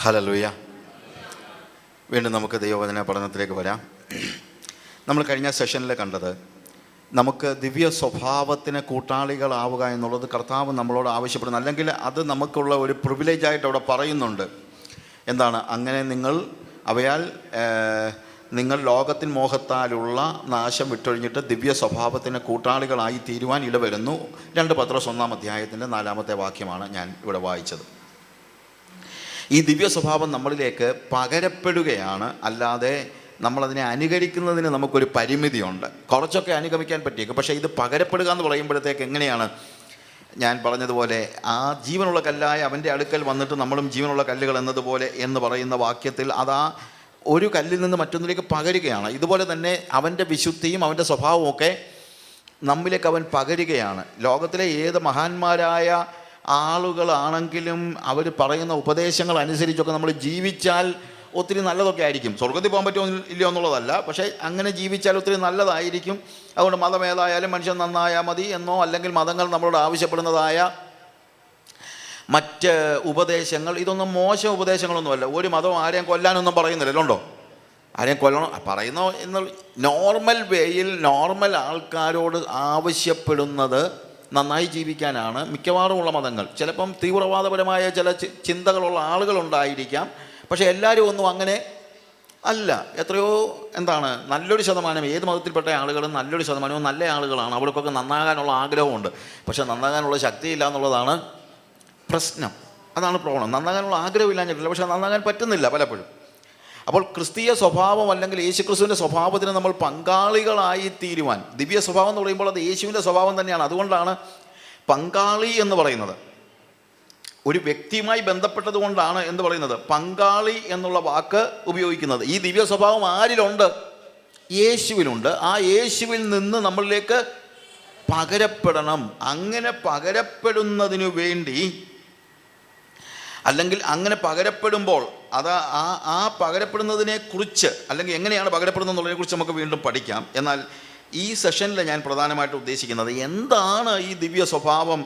ഹലലൂയ വീണ്ടും നമുക്ക് ദൈവവചന പഠനത്തിലേക്ക് വരാം. നമ്മൾ കഴിഞ്ഞ സെഷനിൽ കണ്ടത് നമുക്ക് ദിവ്യ സ്വഭാവത്തിന് കൂട്ടാളികളാവുക എന്നുള്ളത് കർത്താവ് നമ്മളോട് ആവശ്യപ്പെടുന്നു. അല്ലെങ്കിൽ അത് നമുക്കുള്ള ഒരു പ്രിവിലേജായിട്ട് അവിടെ പറയുന്നുണ്ട്. എന്താണ്? അങ്ങനെ നിങ്ങൾ അവയാൽ നിങ്ങൾ ലോകത്തിൻ മോഹത്താലുള്ള നാശം വിട്ടൊഴിഞ്ഞിട്ട് ദിവ്യ സ്വഭാവത്തിന് കൂട്ടാളികളായി തീരുവാൻ ഇടവരുന്നു. രണ്ട് പത്രോസ് ഒന്നാം അധ്യായത്തിന്റെ നാലാമത്തെ വാക്യമാണ് ഞാൻ ഇവിടെ വായിച്ചത്. ഈ ദിവ്യ സ്വഭാവം നമ്മളിലേക്ക് പകരപ്പെടുകയാണ്. അല്ലാതെ നമ്മളതിനെ അനുകരിക്കുന്നതിന് നമുക്കൊരു പരിമിതിയുണ്ട്. കുറച്ചൊക്കെ അനുഗമിക്കാൻ പറ്റിയേക്കും. പക്ഷേ ഇത് പകരപ്പെടുക എന്ന് പറയുമ്പോഴത്തേക്ക് എങ്ങനെയാണ്? ഞാൻ പറഞ്ഞതുപോലെ ആ ജീവനുള്ള കല്ലായ അവന്റെ അടുക്കൽ വന്നിട്ട് നമ്മളും ജീവനുള്ള കല്ലുകൾ എന്നതുപോലെ എന്ന് പറയുന്ന വാക്യത്തിൽ അതാ ഒരു കല്ലിൽ നിന്ന് മറ്റൊന്നിലേക്ക് പകരുകയാണ്. ഇതുപോലെ തന്നെ അവന്റെ വിശുദ്ധിയും അവന്റെ സ്വഭാവവും ഒക്കെ നമ്മിലേക്ക് അവൻ പകരുകയാണ്. ലോകത്തിലെ ഏത് മഹാന്മാരായ ആളുകളാണെങ്കിലും അവർ പറയുന്ന ഉപദേശങ്ങൾ അനുസരിച്ചൊക്കെ നമ്മൾ ജീവിച്ചാൽ ഒത്തിരി നല്ലതൊക്കെ ആയിരിക്കും. സ്വർഗത്തിൽ പോകാൻ പറ്റുമോ ഇല്ലയോ എന്നുള്ളതല്ല. പക്ഷേ അങ്ങനെ ജീവിച്ചാൽ ഒത്തിരി നല്ലതായിരിക്കും. അതുകൊണ്ട് മതം ഏതായാലും മനുഷ്യൻ നന്നായാൽ മതി എന്നോ അല്ലെങ്കിൽ മതങ്ങൾ നമ്മളോട് ആവശ്യപ്പെടുന്നതായ മറ്റ് ഉപദേശങ്ങൾ ഇതൊന്നും മോശം ഉപദേശങ്ങളൊന്നുമല്ല. ഒരു മതവും ആരെയും കൊല്ലാനൊന്നും പറയുന്നില്ലല്ലോ ഉണ്ടോ? ആരെയും കൊല്ലണം. പറയുന്ന എന്ന് നോർമൽ വേയിൽ നോർമൽ ആൾക്കാരോട് ആവശ്യപ്പെടുന്നത് നന്നായി ജീവിക്കാനാണ് മിക്കവാറുമുള്ള മതങ്ങൾ. ചിലപ്പം തീവ്രവാദപരമായ ചില ചിന്തകളുള്ള ആളുകളുണ്ടായിരിക്കാം. പക്ഷേ എല്ലാവരും ഒന്നും അങ്ങനെ അല്ല. എത്രയോ എന്താണ് നല്ലൊരു ശതമാനം ഏത് മതത്തിൽപ്പെട്ട ആളുകളും നല്ലൊരു ശതമാനവും നല്ല ആളുകളാണ്. അവർക്കൊക്കെ നന്നാകാനുള്ള ആഗ്രഹമുണ്ട്. പക്ഷേ നന്നാകാനുള്ള ശക്തിയില്ല എന്നുള്ളതാണ് പ്രശ്നം. അതാണ് പ്രോബ്ലം. നന്നാകാനുള്ള ആഗ്രഹമില്ലാഞ്ഞിട്ടില്ല. പക്ഷേ നന്നാകാൻ പറ്റുന്നില്ല പലപ്പോഴും. അപ്പോൾ ക്രിസ്തീയ സ്വഭാവം അല്ലെങ്കിൽ യേശുക്രിസ്തുവിന്റെ സ്വഭാവത്തിന് നമ്മൾ പങ്കാളികളായി തീരുവാൻ. ദിവ്യ സ്വഭാവം എന്ന് പറയുമ്പോൾ അത് യേശുവിന്റെ സ്വഭാവം തന്നെയാണ്. അതുകൊണ്ടാണ് പങ്കാളി എന്ന് പറയുന്നത്. ഒരു വ്യക്തിയുമായി ബന്ധപ്പെട്ടത് കൊണ്ടാണ് എന്ന് പറയുന്നത്. പങ്കാളി എന്നുള്ള വാക്ക് ഉപയോഗിക്കുന്നത്. ഈ ദിവ്യ സ്വഭാവം ആരിലുണ്ട്? യേശുവിലുണ്ട്. ആ യേശുവിൽ നിന്ന് നമ്മളിലേക്ക് പകരപ്പെടണം. അങ്ങനെ പകരപ്പെടുന്നതിനു വേണ്ടി അല്ലെങ്കിൽ അങ്ങനെ പകരപ്പെടുമ്പോൾ അത് ആ ആ പകരപ്പെടുന്നതിനെ കുറിച്ച് അല്ലെങ്കിൽ എങ്ങനെയാണ് പകരപ്പെടുന്നത് എന്നുള്ളതിനെക്കുറിച്ച് നമുക്ക് വീണ്ടും പഠിക്കാം. എന്നാൽ ഈ സെഷനിൽ ഞാൻ പ്രധാനമായിട്ട് ഉദ്ദേശിക്കുന്നത് എന്താണ് ഈ ദിവ്യ സ്വഭാവം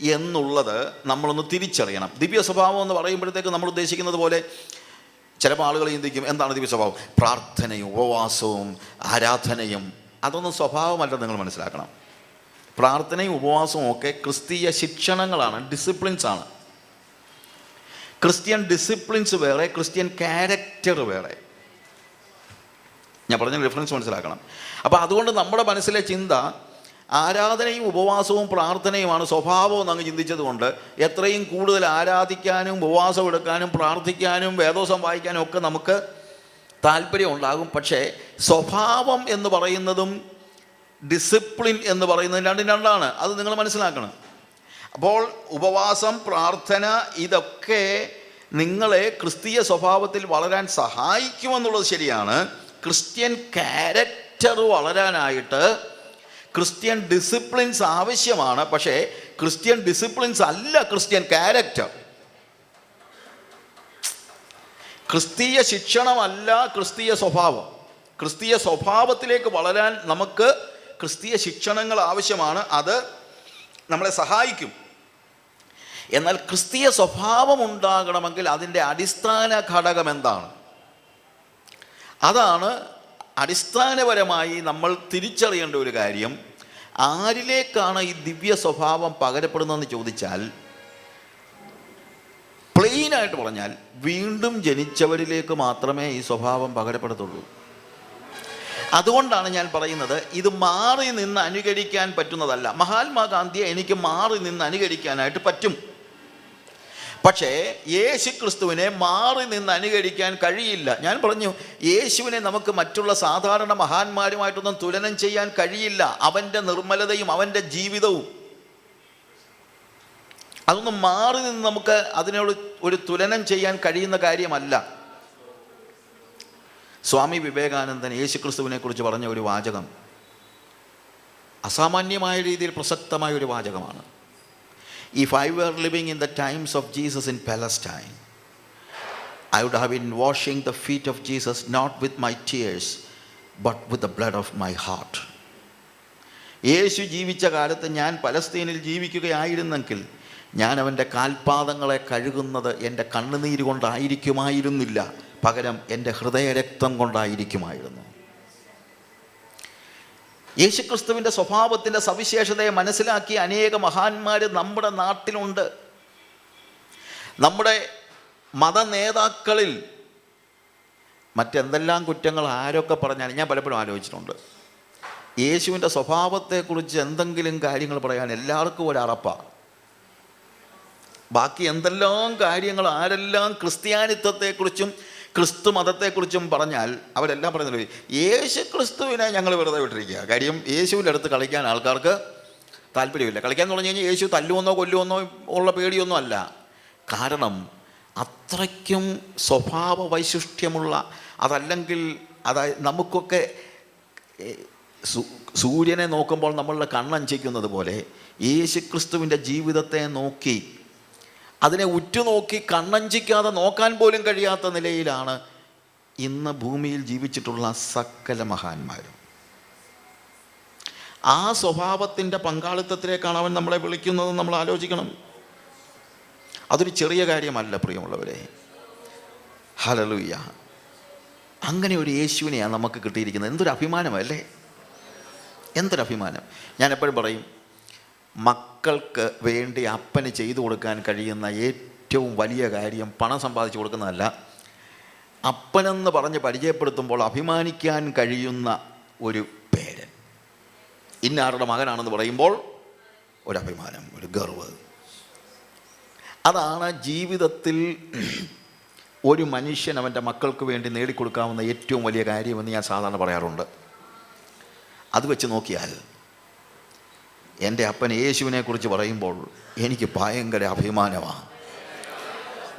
എന്നുള്ളത് നമ്മളൊന്ന് തിരിച്ചറിയണം. ദിവ്യ സ്വഭാവം എന്ന് പറയുമ്പോഴത്തേക്ക് നമ്മൾ ഉദ്ദേശിക്കുന്നത് പോലെ ചിലപ്പോൾ ആളുകൾ ചിന്തിക്കും എന്താണ് ദിവ്യ സ്വഭാവം? പ്രാർത്ഥനയും ഉപവാസവും ആരാധനയും അതൊന്നും സ്വഭാവമല്ല നിങ്ങൾ മനസ്സിലാക്കണം. പ്രാർത്ഥനയും ഉപവാസവും ഒക്കെ ക്രിസ്തീയ ശിക്ഷണങ്ങളാണ് ഡിസിപ്ലിൻസ് ആണ്. ക്രിസ്ത്യൻ ഡിസിപ്ലിൻസ് വേറെ ക്രിസ്ത്യൻ ക്യാരക്ടർ വേറെ. ഞാൻ പറഞ്ഞ ഡിഫറൻസ് മനസ്സിലാക്കണം. അപ്പോൾ അതുകൊണ്ട് നമ്മുടെ മനസ്സിലെ ചിന്ത ആരാധനയും ഉപവാസവും പ്രാർത്ഥനയുമാണ് സ്വഭാവം എന്നങ്ങ് ചിന്തിച്ചതുകൊണ്ട് എത്രയും കൂടുതൽ ആരാധിക്കാനും ഉപവാസം എടുക്കാനും പ്രാർത്ഥിക്കാനും വേദോസം വായിക്കാനും ഒക്കെ നമുക്ക് താല്പര്യം ഉണ്ടാകും. പക്ഷേ സ്വഭാവം എന്ന് പറയുന്നതും ഡിസിപ്ലിൻ എന്ന് പറയുന്നതും രണ്ടും രണ്ടാണ്. അത് നിങ്ങൾ മനസ്സിലാക്കണം. അപ്പോൾ ഉപവാസം പ്രാർത്ഥന ഇതൊക്കെ നിങ്ങളെ ക്രിസ്തീയ സ്വഭാവത്തിൽ വളരാൻ സഹായിക്കുമെന്നുള്ളത് ശരിയാണ്. ക്രിസ്ത്യൻ ക്യാരക്ടർ വളരാനായിട്ട് ക്രിസ്ത്യൻ ഡിസിപ്ലിൻസ് ആവശ്യമാണ്. പക്ഷേ ക്രിസ്ത്യൻ ഡിസിപ്ലിൻസ് അല്ല ക്രിസ്ത്യൻ ക്യാരക്ടർ ക്രിസ്തീയ ശിക്ഷണമല്ല ക്രിസ്തീയ സ്വഭാവം. ക്രിസ്തീയ സ്വഭാവത്തിലേക്ക് വളരാൻ നമുക്ക് ക്രിസ്തീയ ശിക്ഷണങ്ങൾ ആവശ്യമാണ്. അത് നമ്മളെ സഹായിക്കും. എന്നാൽ ക്രിസ്തീയ സ്വഭാവം ഉണ്ടാകണമെങ്കിൽ അതിന്റെ അടിസ്ഥാന ഘടകം എന്താണ്? അതാണ് അടിസ്ഥാനപരമായി നമ്മൾ തിരിച്ചറിയേണ്ട ഒരു കാര്യം. ആരിലേക്കാണ് ഈ ദിവ്യ സ്വഭാവം പകരപ്പെടുന്നതെന്ന് ചോദിച്ചാൽ പ്ലെയിനായിട്ട് പറഞ്ഞാൽ വീണ്ടും ജനിച്ചവരിലേക്ക് മാത്രമേ ഈ സ്വഭാവം പകരപ്പെടത്തുള്ളൂ. അതുകൊണ്ടാണ് ഞാൻ പറയുന്നത് ഇത് മാറി നിന്ന് അനുകരിക്കാൻ പറ്റുന്നതല്ല. മഹാത്മാഗാന്ധിയെ എനിക്ക് മാറി നിന്ന് അനുകരിക്കാനായിട്ട് പറ്റും. പക്ഷേ യേശു ക്രിസ്തുവിനെ മാറി നിന്ന് അനുകരിക്കാൻ കഴിയില്ല. ഞാൻ പറഞ്ഞു യേശുവിനെ നമുക്ക് മറ്റുള്ള സാധാരണ മഹാന്മാരുമായിട്ടൊന്നും തുലനം ചെയ്യാൻ കഴിയില്ല. അവന്റെ നിർമ്മലതയും അവന്റെ ജീവിതവും. അതൊന്നും മാറി നിന്ന് നമുക്ക് അതിനോട് ഒരു തുലനം ചെയ്യാൻ കഴിയുന്ന കാര്യമല്ല. സ്വാമി വിവേകാനന്ദൻ യേശു ക്രിസ്തുവിനെ കുറിച്ച് പറഞ്ഞ ഒരു വാചകം അസാമാന്യമായ രീതിയിൽ പ്രസക്തമായ ഒരു വാചകമാണ്. If I were living in the times of Jesus in Palestine, I would have been washing the feet of Jesus not with my tears, but with the blood of my heart. Yeshu ജീവിച്ച കാലത്ത് ഞാൻ പലസ്തീനിൽ ജീവിക്കുകയായിരുന്നെങ്കിൽ ഞാൻ അവന്റെ കാൽപാദങ്ങളെ കഴുകുന്നത് എന്റെ കണ്ണുനീര് കൊണ്ടായിരിക്കുമായിരുന്നില്ല പകരം എന്റെ ഹൃദയരക്തം കൊണ്ടായിരിക്കുമായിരുന്നു യേശുക്രിസ്തുവിന്റെ സ്വഭാവത്തിന്റെ സവിശേഷതയെ മനസ്സിലാക്കിയ അനേക മഹാന്മാർ നമ്മുടെ നാട്ടിലുണ്ട്. നമ്മുടെ മത നേതാക്കളിൽ മറ്റെന്തെല്ലാം കുറ്റങ്ങൾ ആരൊക്കെ പറഞ്ഞാലും ഞാൻ പലപ്പോഴും ആലോചിച്ചിട്ടുണ്ട്. യേശുവിന്റെ സ്വഭാവത്തെക്കുറിച്ച് എന്തെങ്കിലും കാര്യങ്ങൾ പറയാൻ എല്ലാവർക്കും ഒരറപ്പാണ് ബാക്കി എന്തെല്ലാം കാര്യങ്ങൾ ആരെല്ലാം ക്രിസ്ത്യാനിത്വത്തെക്കുറിച്ചും ക്രിസ്തു മതത്തെക്കുറിച്ചും പറഞ്ഞാൽ അവരെല്ലാം പറയുന്നത് യേശു ക്രിസ്തുവിനെ ഞങ്ങൾ വെറുതെ വിട്ടിരിക്കുക. കാര്യം യേശുവിന്റെ അടുത്ത് കളിക്കാൻ ആൾക്കാർക്ക് താല്പര്യമില്ല. കളിക്കാൻ പറഞ്ഞു കഴിഞ്ഞാൽ യേശു തല്ലുമെന്നോ കൊല്ലുമെന്നോ ഉള്ള പേടിയൊന്നും അല്ല. കാരണം അത്രയ്ക്കും സ്വഭാവ വൈശിഷ്ട്യമുള്ള അതല്ലെങ്കിൽ അതായത് നമുക്കൊക്കെ സൂര്യനെ നോക്കുമ്പോൾ നമ്മളുടെ കണ്ണഞ്ചിക്കുന്നത് പോലെ യേശുക്രിസ്തുവിന്റെ ജീവിതത്തെ നോക്കി അതിനെ ഉറ്റുനോക്കി കണ്ണഞ്ചിക്കാതെ നോക്കാൻ പോലും കഴിയാത്ത നിലയിലാണ് ഇന്ന് ഭൂമിയിൽ ജീവിച്ചിട്ടുള്ള സകല മഹാന്മാരും. ആ സ്വഭാവത്തിന്റെ പങ്കാളിത്തത്തിലേക്കാണ് അവൻ നമ്മളെ വിളിക്കുന്നത് നമ്മൾ ആലോചിക്കണം. അതൊരു ചെറിയ കാര്യമല്ല പ്രിയമുള്ളവരെ. ഹലലുയ്യ അങ്ങനെ ഒരു യേശുവിനെയാണ് നമുക്ക് കിട്ടിയിരിക്കുന്നത്. എന്തൊരു അഭിമാനമല്ലേ? എന്തൊരു അഭിമാനം. ഞാൻ എപ്പോഴും പറയും മക്കൾക്ക് വേണ്ടി അപ്പന് ചെയ്തു കൊടുക്കാൻ കഴിയുന്ന ഏറ്റവും വലിയ കാര്യം പണം സമ്പാദിച്ചു കൊടുക്കുന്നതല്ല. അപ്പനെന്ന് പറഞ്ഞ് പരിചയപ്പെടുത്തുമ്പോൾ അഭിമാനിക്കാൻ കഴിയുന്ന ഒരു പേരൻ. ഇന്നാരുടെ മകനാണെന്ന് പറയുമ്പോൾ ഒരു അഭിമാനം ഒരു ഗർവ്. അതാണ് ജീവിതത്തിൽ ഒരു മനുഷ്യൻ അവന്റെ മക്കൾക്ക് വേണ്ടി നേടിക്കൊടുക്കാവുന്ന ഏറ്റവും വലിയ കാര്യമെന്ന് ഞാൻ സാധാരണ പറയാറുണ്ട്. അത് വെച്ച് നോക്കിയാൽ എന്റെ അപ്പൻ യേശുവിനെ കുറിച്ച് പറയുമ്പോൾ എനിക്ക് ഭയങ്കര അഭിമാനമാണ്.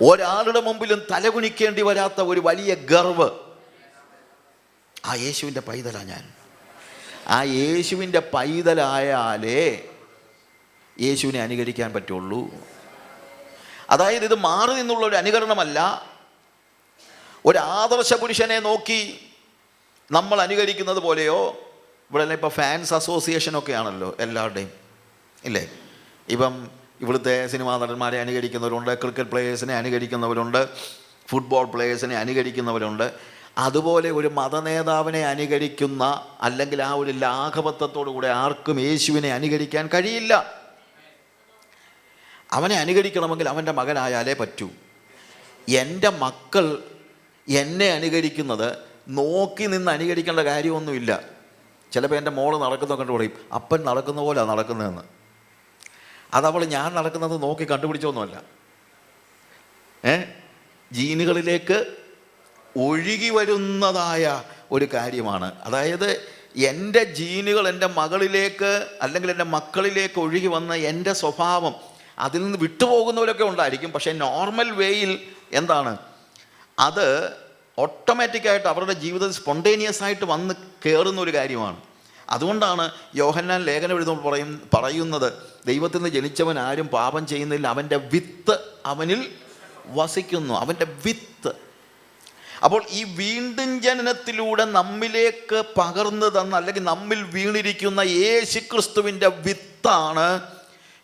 ഒരാളുടെ മുമ്പിലും തലകുനിക്കേണ്ടി വരാത്ത ഒരു വലിയ ഗർവ്. ആ യേശുവിന്റെ പൈതലാണ് ഞാൻ. ആ യേശുവിന്റെ പൈതലായാലേ യേശുവിനെ അനുകരിക്കാൻ പറ്റുള്ളൂ. അതായത് ഇത് മാറി നിന്നുള്ള ഒരു അനുകരണമല്ല. ഒരു ആദർശ പുരുഷനെ നോക്കി നമ്മൾ അനുകരിക്കുന്നത് പോലെയോ ഇവിടെ ഇപ്പോൾ ഫാൻസ് അസോസിയേഷനൊക്കെ ആണല്ലോ എല്ലാവരുടെയും ഇല്ലേ? ഇപ്പം ഇവിടുത്തെ സിനിമാ നടന്മാരെ അനുകരിക്കുന്നവരുണ്ട് ക്രിക്കറ്റ് പ്ലേയേഴ്സിനെ അനുകരിക്കുന്നവരുണ്ട് ഫുട്ബോൾ പ്ലേയേഴ്സിനെ അനുകരിക്കുന്നവരുണ്ട്. അതുപോലെ ഒരു മതനേതാവിനെ അനുകരിക്കുന്ന അല്ലെങ്കിൽ ആ ഒരു ലാഘവത്വത്തോടുകൂടെ ആർക്കും യേശുവിനെ അനുകരിക്കാൻ കഴിയില്ല. അവനെ അനുകരിക്കണമെങ്കിൽ അവന്റെ മകനായാലേ പറ്റൂ. എന്റെ മക്കൾ എന്നെ അനുകരിക്കുന്നത് നോക്കി നിന്ന് അനുകരിക്കേണ്ട കാര്യമൊന്നുമില്ല. ചിലപ്പോൾ എന്റെ മോൾ നടക്കുന്നത് കണ്ടു പറയും അപ്പൻ നടക്കുന്ന പോലെ നടക്കുന്നതെന്ന്. അതവൾ ഞാൻ നടക്കുന്നത് നോക്കി കണ്ടുപിടിച്ചൊന്നുമല്ല. ഏ? ജീനുകളിലേക്ക് ഒഴുകി വരുന്നതായ ഒരു കാര്യമാണ്. അതായത് എന്റെ ജീനുകൾ എന്റെ മകളിലേക്ക് അല്ലെങ്കിൽ എന്റെ മക്കളിലേക്ക് ഒഴുകി വന്ന എന്റെ സ്വഭാവം അതിൽ നിന്ന് വിട്ടുപോകുന്നവരൊക്കെ ഉണ്ടായിരിക്കും. പക്ഷേ നോർമൽ വേയിൽ എന്താണ്? അത് ഓട്ടോമാറ്റിക്കായിട്ട് അവരുടെ ജീവിതത്തിൽ സ്പോണ്ടേനിയസ് ആയിട്ട് വന്ന് കയറുന്ന ഒരു കാര്യമാണ്. അതുകൊണ്ടാണ് യോഹന്നാൻ ലേഖനം എഴുതുമ്പോൾ പറയും പറയുന്നത് ദൈവത്തിൽ നിന്ന് ജനിച്ചവൻ ആരും പാപം ചെയ്യുന്നില്ല അവന്റെ വിത്ത് അവനിൽ വസിക്കുന്നു അവന്റെ വിത്ത്. അപ്പോൾ ഈ വീണ്ടും ജനനത്തിലൂടെ നമ്മിലേക്ക് പകർന്നു തന്ന അല്ലെങ്കിൽ നമ്മിൽ വീണിരിക്കുന്ന യേശുക്രിസ്തുവിന്റെ വിത്താണ്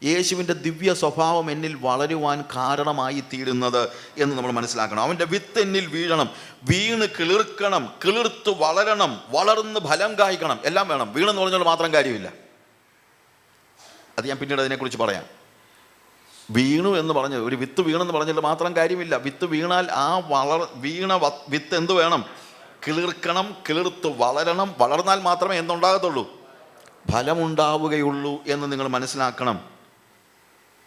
യേശുവിന്റെ ദിവ്യ സ്വഭാവം എന്നിൽ വളരുവാൻ കാരണമായി തീരുന്നത് എന്ന് നമ്മൾ മനസ്സിലാക്കണം. അവന്റെ വിത്ത് എന്നിൽ വീഴണം. വീണ് കിളിർക്കണം. കിളിർത്ത് വളരണം. വളർന്ന് ഫലം കായ്ക്കണം. എല്ലാം വേണം. വീണെന്ന് പറഞ്ഞാൽ മാത്രം കാര്യമില്ല. അത് ഞാൻ പിന്നീട് അതിനെക്കുറിച്ച് പറയാം. വീണു എന്ന് പറഞ്ഞ് ഒരു വിത്ത് വീണെന്ന് പറഞ്ഞിട്ട് മാത്രം കാര്യമില്ല. വിത്ത് വീണാൽ ആ വളർ വീണ വിത്ത് എന്ത് വേണം? കിളിർക്കണം. കിളിർത്ത് വളരണം. വളർന്നാൽ മാത്രമേ എന്തുണ്ടാകത്തുള്ളൂ? ഫലമുണ്ടാവുകയുള്ളൂ എന്ന് നിങ്ങൾ മനസ്സിലാക്കണം.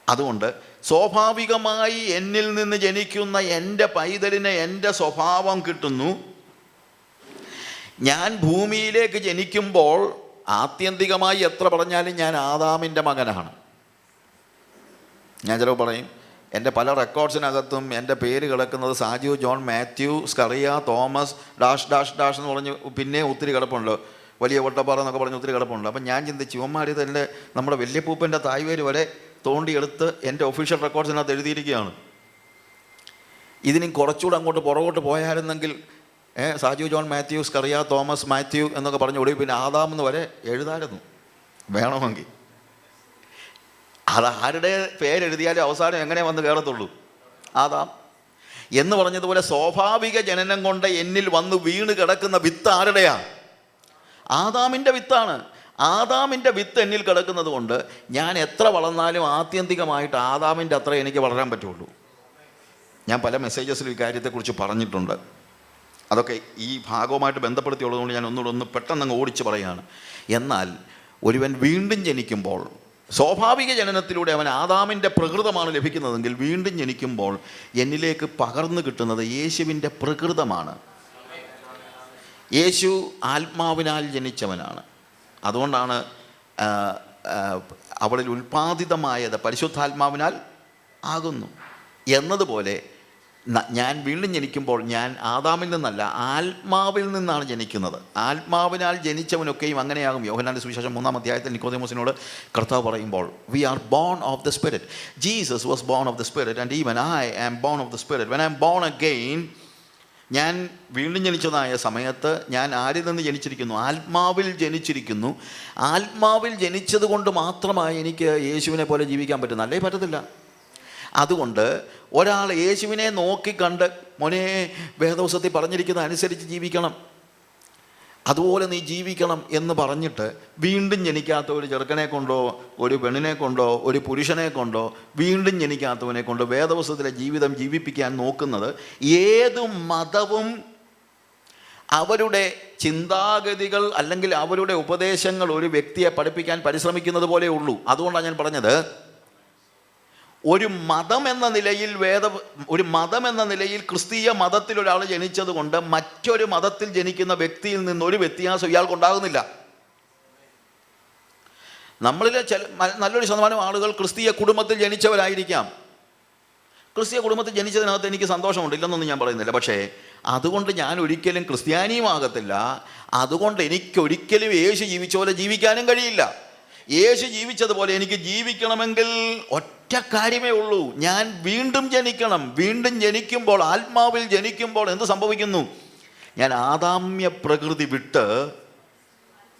അതുകൊണ്ട് സ്വാഭാവികമായി എന്നിൽ നിന്ന് ജനിക്കുന്ന എന്റെ പൈതലിന് എന്റെ സ്വഭാവം കിട്ടുന്നു. ഞാൻ ഭൂമിയിലേക്ക് ജനിക്കുമ്പോൾ ആത്യന്തികമായി എത്ര പറഞ്ഞാലും ഞാൻ ആദാമിന്റെ മകനാണ്. ഞാൻ ചിലപ്പോൾ പറയും എന്റെ പല റെക്കോർഡ്സിനകത്തും എന്റെ പേര് കിടക്കുന്നത് Saju John Mathew Scaria Thomas dash dash dash എന്ന് പറഞ്ഞ് പിന്നെ ഒത്തിരി കിടപ്പുണ്ട്. വലിയ വട്ടപ്പാറ എന്നൊക്കെ പറഞ്ഞ് ഒത്തിരി കിടപ്പുണ്ട്. അപ്പം ഞാൻ ചിന്തിച്ചു ഇവന്മാരിതെന്റെ നമ്മുടെ വല്യപ്പൂപ്പന്റെ തായ്വേര് വരെ തോണ്ടിയെടുത്ത് എന്റെ ഒഫീഷ്യൽ റെക്കോർഡ്സിനകത്ത് എഴുതിയിരിക്കുകയാണ്. ഇതിനും കുറച്ചുകൂടെ അങ്ങോട്ട് പുറകോട്ട് പോയായിരുന്നെങ്കിൽ സാജു ജോൺ മാത്യൂസ് കറിയ തോമസ് മാത്യു എന്നൊക്കെ പറഞ്ഞ് ഒടുവിൽ പിന്നെ ആദാമെന്ന് വരെ എഴുതായിരുന്നു. വേണമെങ്കിൽ. അത് ആരുടെ പേരെഴുതിയാലും അവസാനം എങ്ങനെ വന്ന് കയറത്തുള്ളൂ? ആദാം. എന്ന് പറഞ്ഞതുപോലെ സ്വാഭാവിക ജനനം കൊണ്ട് എന്നിൽ വന്ന് വീണ് കിടക്കുന്ന വിത്ത് ആരുടെയാണ് ആദാമിന്റെ വിത്താണ്. ആദാമിന്റെ വിത്ത് എന്നിൽ കിടക്കുന്നത് കൊണ്ട് ഞാൻ എത്ര വളർന്നാലും ആത്യന്തികമായിട്ട് ആദാമിന്റെ അത്ര എനിക്ക് വളരാൻ പറ്റുള്ളൂ. ഞാൻ പല മെസ്സേജസിലും ഈ കാര്യത്തെക്കുറിച്ച് പറഞ്ഞിട്ടുണ്ട്. അതൊക്കെ ഈ ഭാഗവുമായിട്ട് ബന്ധപ്പെടുത്തിയുള്ളതുകൊണ്ട് ഞാൻ ഒന്നുകൂടെ ഒന്ന് പെട്ടെന്ന് അങ്ങ് ഓടിച്ച് പറയുകയാണ്. എന്നാൽ ഒരുവൻ വീണ്ടും ജനിക്കുമ്പോൾ സ്വാഭാവിക ജനനത്തിലൂടെ അവൻ ആദാമിന്റെ പ്രകൃതമാണ് ലഭിക്കുന്നതെങ്കിൽ വീണ്ടും ജനിക്കുമ്പോൾ എന്നിലേക്ക് പകർന്നു കിട്ടുന്നത് യേശുവിന്റെ പ്രകൃതമാണ്. യേശു ആത്മാവിനാൽ ജനിച്ചവനാണ്. അതുകൊണ്ടാണ് ആ, ആ, അവളിൽ ഉൽപ്പാദിതമായത് പരിശുദ്ധാത്മാവിനാൽ ആകുന്നു. എന്നതുപോലെ ഞാൻ വീണ്ടും ജനിക്കുമ്പോൾ ഞാൻ ആദാമിൽ നിന്നല്ല ആത്മാവിൽ നിന്നാണ് ജനിക്കുന്നത്. ആത്മാവിനാൽ ജനിച്ചവനൊക്കെയും അങ്ങനെയാകും. യോഹനാന്റെ സുവിശേഷം മൂന്നാം അധ്യായത്തിൽ നിക്കോദേമോസിനോട് കർത്താവ് പറയുമ്പോൾ we are born of the spirit Jesus was born of the spirit and even I am born of the spirit when I am born again ഞാൻ വീണ്ടും ജനിച്ചതായ സമയത്ത് ഞാൻ ആരിൽ നിന്ന് ജനിച്ചിരിക്കുന്നു? ആത്മാവിൽ ജനിച്ചിരിക്കുന്നു. ആത്മാവിൽ ജനിച്ചത് കൊണ്ട് മാത്രമായി എനിക്ക് യേശുവിനെ പോലെ ജീവിക്കാൻ പറ്റുന്ന അല്ലേ? പറ്റത്തില്ല. അതുകൊണ്ട് ഒരാൾ യേശുവിനെ നോക്കിക്കണ്ട് മോനെ വേദവസത്തിൽ പറഞ്ഞിരിക്കുന്ന അനുസരിച്ച് ജീവിക്കണം. അതുപോലെ നീ ജീവിക്കണം എന്ന് പറഞ്ഞിട്ട് വീണ്ടും ജനിക്കാത്ത ഒരു ചെറുക്കനെ കൊണ്ടോ ഒരു പെണ്ണിനെ കൊണ്ടോ ഒരു പുരുഷനെ കൊണ്ടോ വീണ്ടും ജനിക്കാത്തവനെ കൊണ്ടോ വേദവസത്തിലെ ജീവിതം ജീവിപ്പിക്കാൻ നോക്കുന്നത് ഏത് മതവും അവരുടെ ചിന്താഗതികൾ അല്ലെങ്കിൽ അവരുടെ ഉപദേശങ്ങൾ ഒരു വ്യക്തിയെ പഠിപ്പിക്കാൻ പരിശ്രമിക്കുന്നത് പോലെ ഉള്ളൂ. അതുകൊണ്ടാണ് ഞാൻ പറഞ്ഞത് ഒരു മതം എന്ന നിലയിൽ വേദ ഒരു മതം എന്ന നിലയിൽ ക്രിസ്തീയ മതത്തിൽ ഒരാൾ ജനിച്ചത് കൊണ്ട് മറ്റൊരു മതത്തിൽ ജനിക്കുന്ന വ്യക്തിയിൽ നിന്ന് ഒരു വ്യത്യാസം ഇയാൾക്കുണ്ടാകുന്നില്ല നമ്മളിലെ ചില നല്ലൊരു ശതമാനം ആളുകൾ ക്രിസ്തീയ കുടുംബത്തിൽ ജനിച്ചവരായിരിക്കാം. ക്രിസ്തീയ കുടുംബത്തിൽ ജനിച്ചതിനകത്ത് എനിക്ക് സന്തോഷമുണ്ട് ഇല്ലെന്നൊന്നും ഞാൻ പറയുന്നില്ല. പക്ഷേ അതുകൊണ്ട് ഞാൻ ഒരിക്കലും ക്രിസ്ത്യാനിയുമാകത്തില്ല അതുകൊണ്ട് എനിക്കൊരിക്കലും യേശു ജീവിച്ച പോലെ ജീവിക്കാനും കഴിയില്ല. യേശു ജീവിച്ചതുപോലെ എനിക്ക് ജീവിക്കണമെങ്കിൽ ഒറ്റ കാര്യമേ ഉള്ളൂ. ഞാൻ വീണ്ടും ജനിക്കണം. വീണ്ടും ജനിക്കുമ്പോൾ ആത്മാവിൽ ജനിക്കുമ്പോൾ എന്ത് സംഭവിക്കുന്നു? ഞാൻ ആദാമ്യ പ്രകൃതി വിട്ട്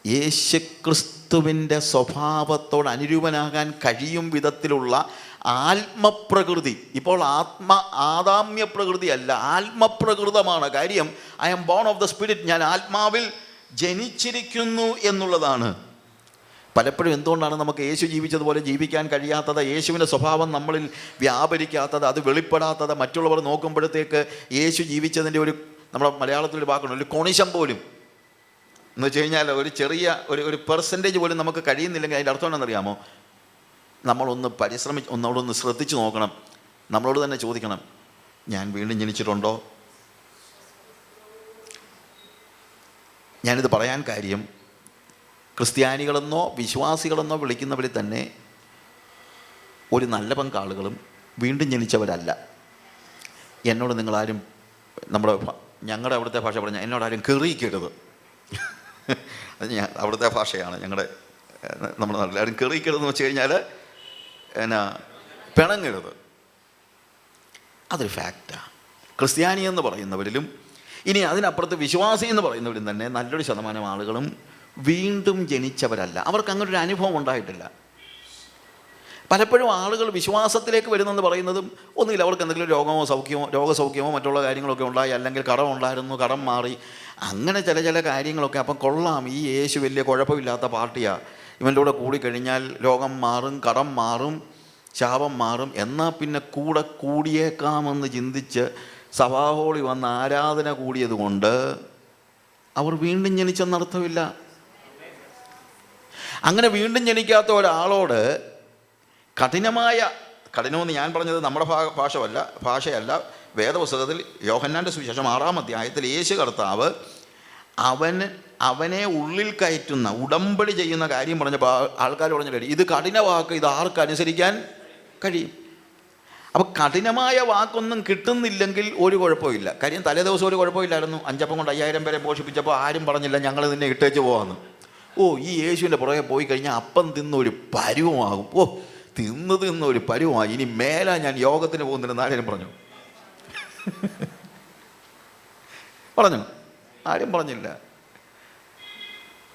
യേശുക്രിസ്തുവിന്റെ സ്വഭാവത്തോട് അനുരൂപനാകാൻ കഴിയും വിധത്തിലുള്ള ആത്മപ്രകൃതി. ഇപ്പോൾ ആത്മ ആദാമ്യ പ്രകൃതിയല്ല ആത്മപ്രകൃതമാണ്. കാര്യം I am born of the spirit ഞാൻ ആത്മാവിൽ ജനിച്ചിരിക്കുന്നു എന്നുള്ളതാണ്. പലപ്പോഴും എന്തുകൊണ്ടാണ് നമുക്ക് യേശു ജീവിച്ചതുപോലെ ജീവിക്കാൻ കഴിയാത്തത്? യേശുവിന്റെ സ്വഭാവം നമ്മളിൽ വ്യാപരിക്കാത്തത് അത് വെളിപ്പെടാത്തത് മറ്റുള്ളവർ നോക്കുമ്പോഴത്തേക്ക് യേശു ജീവിച്ചതിന്റെ ഒരു നമ്മുടെ മലയാളത്തിലൊരു വാക്കുണ്ട് ഒരു കൊണിശം പോലും. എന്ന് വെച്ച് കഴിഞ്ഞാൽ ഒരു ചെറിയ ഒരു ഒരു പെർസെന്റേജ് പോലും നമുക്ക് കഴിയുന്നില്ലെങ്കിൽ അതിന്റെ അർത്ഥം എന്താണെന്നറിയാമോ? നമ്മളൊന്ന് പരിശ്രമിച്ച് ഒന്നോടൊന്ന് ശ്രദ്ധിച്ച് നോക്കണം. നമ്മളോട് തന്നെ ചോദിക്കണം ഞാൻ വീണ്ടും ജനിച്ചിട്ടുണ്ടോ? ഞാനിത് പറയാൻ കാര്യം ക്രിസ്ത്യാനികളെന്നോ വിശ്വാസികളെന്നോ വിളിക്കുന്നവരിൽ തന്നെ ഒരു നല്ല പങ്കാളുകളും വീണ്ടും ജനിച്ചവരല്ല. എന്നോട് നിങ്ങളാരും നമ്മുടെ ഞങ്ങളുടെ അവിടുത്തെ ഭാഷ പറഞ്ഞ എന്നോടാരും കെറിയിക്കരുത്. അത് ഞാൻ അവിടുത്തെ ഭാഷയാണ് ഞങ്ങളുടെ നമ്മുടെ നാട്ടിൽ ആരും കെറിയിക്കരുതെന്ന് വെച്ച് കഴിഞ്ഞാൽ എന്നാ പിണങ്ങരുത്. അതൊരു ഫാക്റ്റാണ് ക്രിസ്ത്യാനി എന്ന് പറയുന്നവരിലും ഇനി അതിനപ്പുറത്ത് വിശ്വാസി എന്ന് പറയുന്നവരും തന്നെ നല്ലൊരു ശതമാനം ആളുകളും വീണ്ടും ജനിച്ചവരല്ല. അവർക്ക് അങ്ങനെ ഒരു അനുഭവം ഉണ്ടായിട്ടില്ല. പലപ്പോഴും ആളുകൾ വിശ്വാസത്തിലേക്ക് വരുന്നെന്ന് പറയുന്നതും ഒന്നുമില്ല. അവർക്ക് എന്തെങ്കിലും രോഗമോ സൗഖ്യമോ രോഗസൗഖ്യമോ മറ്റുള്ള കാര്യങ്ങളൊക്കെ ഉണ്ടായി. അല്ലെങ്കിൽ കടം ഉണ്ടായിരുന്നു കടം മാറി. അങ്ങനെ ചില ചില കാര്യങ്ങളൊക്കെ. അപ്പം കൊള്ളാം. ഈ യേശു വലിയ കുഴപ്പമില്ലാത്ത പാർട്ടിയാണ് ഇവന്റെ കൂടെ കൂടിക്കഴിഞ്ഞാൽ രോഗം മാറും കടം മാറും ശാപം മാറും. എന്നാൽ പിന്നെ കൂടെ കൂടിയേക്കാമെന്ന് ചിന്തിച്ച് സഭാഹോളി വന്ന് ആരാധന കൂടിയതുകൊണ്ട് അവർ വീണ്ടും ജനിച്ചെന്നർത്ഥമില്ല. അങ്ങനെ വീണ്ടും ജനിക്കാത്ത ഒരാളോട് കഠിനമായ കഠിനമെന്ന് ഞാൻ പറഞ്ഞത് നമ്മുടെ ഭാ- ഭാഷയല്ല ഭാഷയല്ല വേദപുസ്തകത്തിൽ യോഹന്നാന്റെ സുവിശേഷം ആറാം അധ്യായത്തിൽ യേശു കർത്താവ് അവന് അവനെ ഉള്ളിൽ കയറ്റുന്ന ഉടമ്പടി ചെയ്യുന്ന കാര്യം പറഞ്ഞ ആൾക്കാർ പറഞ്ഞു കഴിയും ഇത് കഠിന വാക്ക് ഇത് ആർക്ക് അനുസരിക്കാൻ കഴിയും? അപ്പോൾ കഠിനമായ വാക്കൊന്നും കിട്ടുന്നില്ലെങ്കിൽ ഒരു കുഴപ്പമില്ല. കാര്യം തലേ ദിവസം ഒരു കുഴപ്പമില്ലായിരുന്നു. അഞ്ചപ്പം കൊണ്ട് അയ്യായിരം പേരെ പോഷിപ്പിച്ചപ്പോൾ ആരും പറഞ്ഞില്ല ഞങ്ങൾ നിന്നെ ഇട്ടേച്ച് പോകാമെന്ന് ഓ ഈ യേശുവിന്റെ പുറകെ പോയി കഴിഞ്ഞാൽ അപ്പം തിന്നൊരു പരുവമാകും. ഓ തിന്ന് തിന്ന ഒരു പരുവമായി. ഇനി മേലാ ഞാൻ യോഗത്തിന് പോകുന്നില്ല ആരും പറഞ്ഞു? പറഞ്ഞു? ആരും പറഞ്ഞില്ല.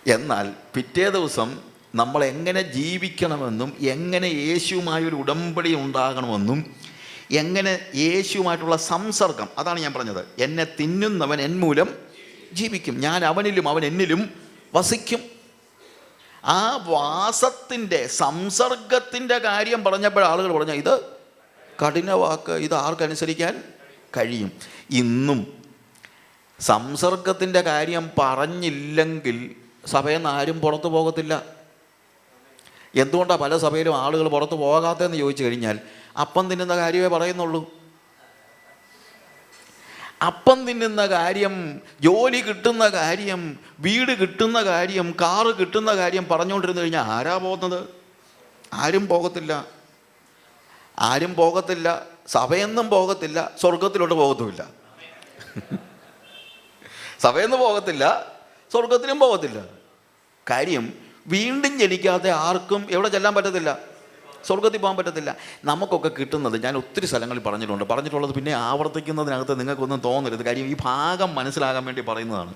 എന്നാൽ പിറ്റേ ദിവസം നമ്മൾ എങ്ങനെ ജീവിക്കണമെന്നും എങ്ങനെ യേശുവുമായി ഒരു ഉടമ്പടി ഉണ്ടാകണമെന്നും എങ്ങനെ യേശുവുമായിട്ടുള്ള സംസർഗം അതാണ് ഞാൻ പറഞ്ഞത്. എന്നെ തിന്നുന്നവൻ എൻ മൂലം ജീവിക്കും. ഞാൻ അവനിലും അവൻ എന്നിലും വസിക്കും. ആ വാസത്തിന്റെ സംസർഗത്തിന്റെ കാര്യം പറഞ്ഞപ്പോൾ ആളുകൾ പറഞ്ഞ ഇത് കഠിന വാക്ക്. ഇത് ആർക്കനുസരിക്കാൻ കഴിയും? ഇന്നും സംസർഗത്തിന്റെ കാര്യം പറഞ്ഞില്ലെങ്കിൽ സഭയിൽ നിന്ന് ആരും പുറത്തു പോകത്തില്ല. എന്തുകൊണ്ടാണ് പല സഭയിലും ആളുകൾ പുറത്ത് പോകാത്തതെന്ന് ചോദിച്ചു കഴിഞ്ഞാൽ അപ്പം തിന്നുന്ന കാര്യമേ പറയുന്നുള്ളൂ. അപ്പം തിന്നുന്ന കാര്യം ജോലി കിട്ടുന്ന കാര്യം വീട് കിട്ടുന്ന കാര്യം കാറ് കിട്ടുന്ന കാര്യം പറഞ്ഞുകൊണ്ടിരുന്നു കഴിഞ്ഞാൽ ആരാ പോകുന്നത്? ആരും പോകത്തില്ല. ആരും പോകത്തില്ല. സഭയെന്നും പോകത്തില്ല. സ്വർഗത്തിലോട്ട് പോകത്തുമില്ല. സഭയെന്ന് പോകത്തില്ല. സ്വർഗത്തിലും പോകത്തില്ല. കാര്യം വീണ്ടും ജനിക്കാതെ ആർക്കും എവിടെ ചെല്ലാൻ പറ്റത്തില്ല. സ്വർഗത്തിൽ പോകാൻ പറ്റത്തില്ല. നമുക്കൊക്കെ കിട്ടുന്നത് ഞാൻ ഒത്തിരി സ്ഥലങ്ങളിൽ പറഞ്ഞിട്ടുണ്ട്. പറഞ്ഞിട്ടുള്ളത് പിന്നെ ആവർത്തിക്കുന്നതിനകത്ത് നിങ്ങൾക്കൊന്നും തോന്നരുത്. കാര്യം ഈ ഭാഗം മനസ്സിലാകാൻ വേണ്ടി പറയുന്നതാണ്.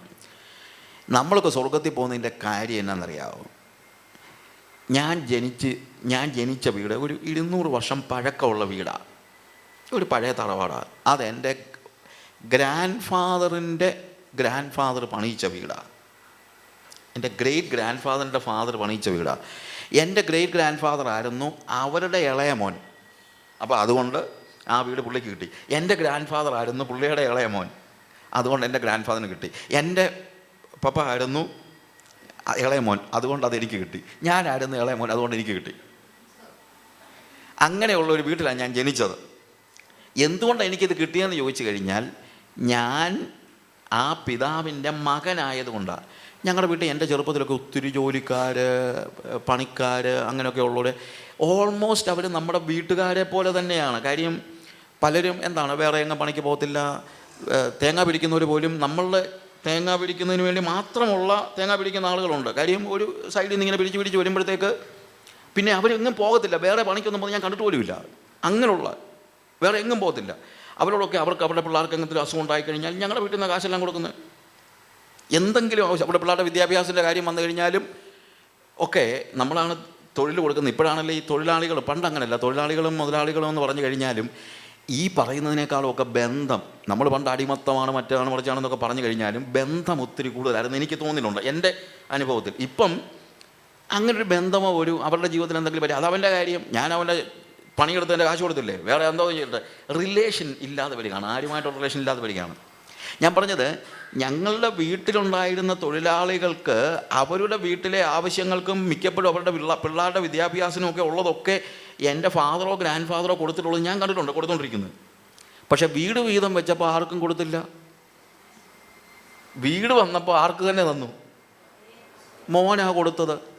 നമ്മളൊക്കെ സ്വർഗത്തിൽ പോകുന്നതിന്റെ കാര്യം എന്നാണെന്നറിയാമോ ഞാൻ ജനിച്ച് ഞാൻ ജനിച്ച വീട് ഒരു ഇരുന്നൂറ് വർഷം പഴക്കമുള്ള വീടാണ് ഒരു പഴയ തറവാടാണ് അതെന്റെ ഗ്രാൻഡ് ഫാദറിന്റെ ഗ്രാൻഡ് ഫാദർ പണിയിച്ച വീടാണ് എന്റെ ഗ്രേറ്റ് ഗ്രാൻഡ് ഫാദറിന്റെ ഫാദർ പണിയിച്ച വീടാണ് എന്റെ ഗ്രേറ്റ് ഗ്രാൻഡ് ഫാദർ ആയിരുന്നു അവരുടെ ഇളയ മോൻ. അപ്പോൾ അതുകൊണ്ട് ആ വീട് പുള്ളിക്ക് കിട്ടി. എന്റെ ഗ്രാൻഡ് ഫാദർ ആയിരുന്നു പുള്ളിയുടെ ഇളയ മോൻ. അതുകൊണ്ട് എന്റെ ഗ്രാൻഡ് ഫാദറിന് കിട്ടി. എന്റെ പപ്പ ആയിരുന്നു ഇളയ മോൻ. അതുകൊണ്ട് അതെനിക്ക് കിട്ടി. ഞാനായിരുന്നു ഇളയ മോൻ. അതുകൊണ്ട് എനിക്ക് കിട്ടി. അങ്ങനെയുള്ള ഒരു വീട്ടിലാണ് ഞാൻ ജനിച്ചത്. എന്തുകൊണ്ടാണ് എനിക്കിത് കിട്ടിയെന്ന് ചോദിച്ചു കഴിഞ്ഞാൽ ഞാൻ ആ പിതാവിന്റെ മകനായതുകൊണ്ടാണ്. ഞങ്ങളുടെ വീട്ടിൽ എന്റെ ചെറുപ്പത്തിലൊക്കെ ഒത്തിരി ജോലിക്കാർ പണിക്കാർ അങ്ങനെയൊക്കെ ഉള്ളവർ ഓൾമോസ്റ്റ് അവർ നമ്മുടെ വീട്ടുകാരെ പോലെ തന്നെയാണ്. കാര്യം പലരും എന്താണ് വേറെ എങ്ങും പണിക്ക് പോകത്തില്ല. തേങ്ങ പിടിക്കുന്നവർ പോലും നമ്മളുടെ തേങ്ങ പിടിക്കുന്നതിന് വേണ്ടി മാത്രമുള്ള തേങ്ങ പിടിക്കുന്ന ആളുകളുണ്ട്. കാര്യം ഒരു സൈഡിൽ നിന്ന് ഇങ്ങനെ പിടിച്ച് പിടിച്ച് വരുമ്പോഴത്തേക്ക് പിന്നെ അവരെങ്ങും പോകത്തില്ല. വേറെ പണിക്കൊന്നും പോകുന്നത് ഞാൻ കണ്ടിട്ട് പോലുമില്ല. അങ്ങനെയുള്ള വേറെ എങ്ങും പോകത്തില്ല. അവരോടൊക്കെ അവർക്ക് അവരുടെ പിള്ളേർക്ക് എന്തെങ്കിലും അസുഖം ഉണ്ടായിക്കഴിഞ്ഞാൽ ഞങ്ങളുടെ വീട്ടിൽ നിന്ന് കാശെല്ലാം കൊടുക്കുന്നത് എന്തെങ്കിലും ആവശ്യം അവിടെ പിള്ളേരുടെ വിദ്യാഭ്യാസത്തിന്റെ കാര്യം വന്നു കഴിഞ്ഞാലും ഒക്കെ നമ്മളാണ് തൊഴിൽ കൊടുക്കുന്നത്. ഇപ്പോഴാണല്ലോ ഈ തൊഴിലാളികൾ പണ്ട് അങ്ങനെയല്ല തൊഴിലാളികളും മുതലാളികളും എന്ന് പറഞ്ഞു കഴിഞ്ഞാലും ഈ പറയുന്നതിനേക്കാളും ഒക്കെ ബന്ധം നമ്മൾ പണ്ട് അടിമത്തമാണ് മറ്റാണ് മറിച്ചാണെന്നൊക്കെ പറഞ്ഞു കഴിഞ്ഞാലും ബന്ധം ഒത്തിരി കൂടുതലായിരുന്നു. എനിക്ക് തോന്നിയിട്ടുണ്ട് എന്റെ അനുഭവത്തിൽ. ഇപ്പം അങ്ങനെ ഒരു ബന്ധമോ ഒരു അവരുടെ ജീവിതത്തിൽ എന്തെങ്കിലും പറ്റി അതവന്റെ കാര്യം ഞാൻ അവന്റെ പണിയെടുത്തതിന്റെ കാശ് കൊടുത്തില്ലേ വേറെ എന്തോ ചെയ്തിട്ട് റിലേഷൻ ഇല്ലാതെ വരികയാണ് ആരുമായിട്ടുള്ള റിലേഷൻ ഇല്ലാതെ വരികയാണ്. ഞാൻ പറഞ്ഞത് ഞങ്ങളുടെ വീട്ടിലുണ്ടായിരുന്ന തൊഴിലാളികൾക്ക് അവരുടെ വീട്ടിലെ ആവശ്യങ്ങൾക്കും മിക്കപ്പോഴും അവരുടെ പിള്ള പിള്ളേരുടെ വിദ്യാഭ്യാസത്തിനും ഒക്കെ ഉള്ളതൊക്കെ എന്റെ ഫാദറോ ഗ്രാൻഡ് ഫാദറോ കൊടുത്തിട്ടുള്ളത് ഞാൻ കണ്ടിട്ടുണ്ട് കൊടുത്തുകൊണ്ടിരിക്കുന്നത്. പക്ഷെ വീട് വീതം വെച്ചപ്പോൾ ആർക്കും കൊടുത്തില്ല. വീട് വന്നപ്പോൾ ആർക്ക് തന്നെ തന്നു? മോനാ കൊടുത്തത്.